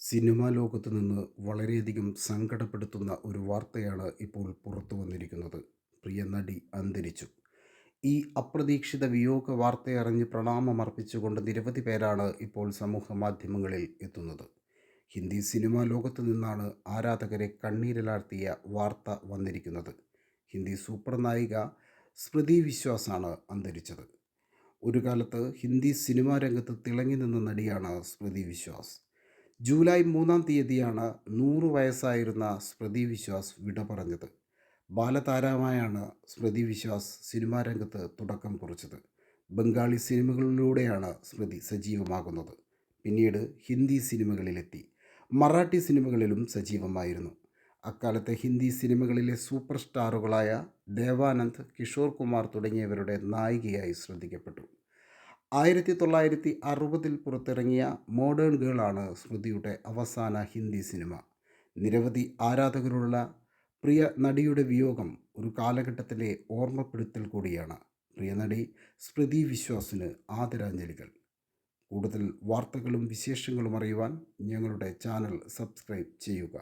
Cinema ലോകത്ത് നിന്ന് വളരെയധികം സങ്കടപ്പെടുത്തുന്ന ഒരു വാർത്തയാണ് ഇപ്പോൾ പുറത്തു വന്നിരിക്കുന്നത്. പ്രിയ നടി അന്തരിച്ചു. ഈ അപ്രതീക്ഷിത വിയോഗ വാർത്തയറിഞ്ഞ് പ്രണാമമർപ്പിച്ചുകൊണ്ട് നിരവധി പേരാണ് ഇപ്പോൾ സമൂഹ മാധ്യമങ്ങളിൽ എത്തുന്നത്. ഹിന്ദി സിനിമാ ലോകത്ത് നിന്നാണ് ആരാധകരെ കണ്ണീരിലാഴ്ത്തിയ വാർത്ത വന്നിരിക്കുന്നത്. ഹിന്ദി സൂപ്പർ നായിക സ്മൃതി വിശ്വാസാണ് അന്തരിച്ചത്. ഒരു കാലത്ത് ഹിന്ദി സിനിമാ രംഗത്ത് തിളങ്ങി നിന്ന നടിയാണ് സ്മൃതി വിശ്വാസ്. ജൂലൈ മൂന്നാം തീയതിയാണ് നൂറ് വയസ്സായിരുന്ന സ്മൃതി വിശ്വാസ് വിട പറഞ്ഞത്. ബാലതാരമായാണ് സ്മൃതി വിശ്വാസ് സിനിമാ രംഗത്ത് തുടക്കം കുറിച്ചത്. ബംഗാളി സിനിമകളിലൂടെയാണ് സ്മൃതി സജീവമാകുന്നത്. പിന്നീട് ഹിന്ദി സിനിമകളിലെത്തി. മറാഠി സിനിമകളിലും സജീവമായിരുന്നു. അക്കാലത്തെ ഹിന്ദി സിനിമകളിലെ സൂപ്പർ സ്റ്റാറുകളായ ദേവാനന്ദ് കിഷോർ കുമാർ തുടങ്ങിയവരുടെ നായികയായി ശ്രദ്ധിക്കപ്പെട്ടു. ആയിരത്തി തൊള്ളായിരത്തി അറുപതിൽ പുറത്തിറങ്ങിയ മോഡേൺ ഗേളാണ് സ്മൃതിയുടെ അവസാന ഹിന്ദി സിനിമ. നിരവധി ആരാധകരുള്ള പ്രിയ നടിയുടെ വിയോഗം ഒരു കാലഘട്ടത്തിലെ ഓർമ്മപ്പെടുത്തൽ കൂടിയാണ്. പ്രിയ നടി സ്മൃതി വിശ്വാസിന് ആദരാഞ്ജലികൾ. കൂടുതൽ വാർത്തകളും വിശേഷങ്ങളും അറിയുവാൻ ഞങ്ങളുടെ ചാനൽ സബ്സ്ക്രൈബ് ചെയ്യുക.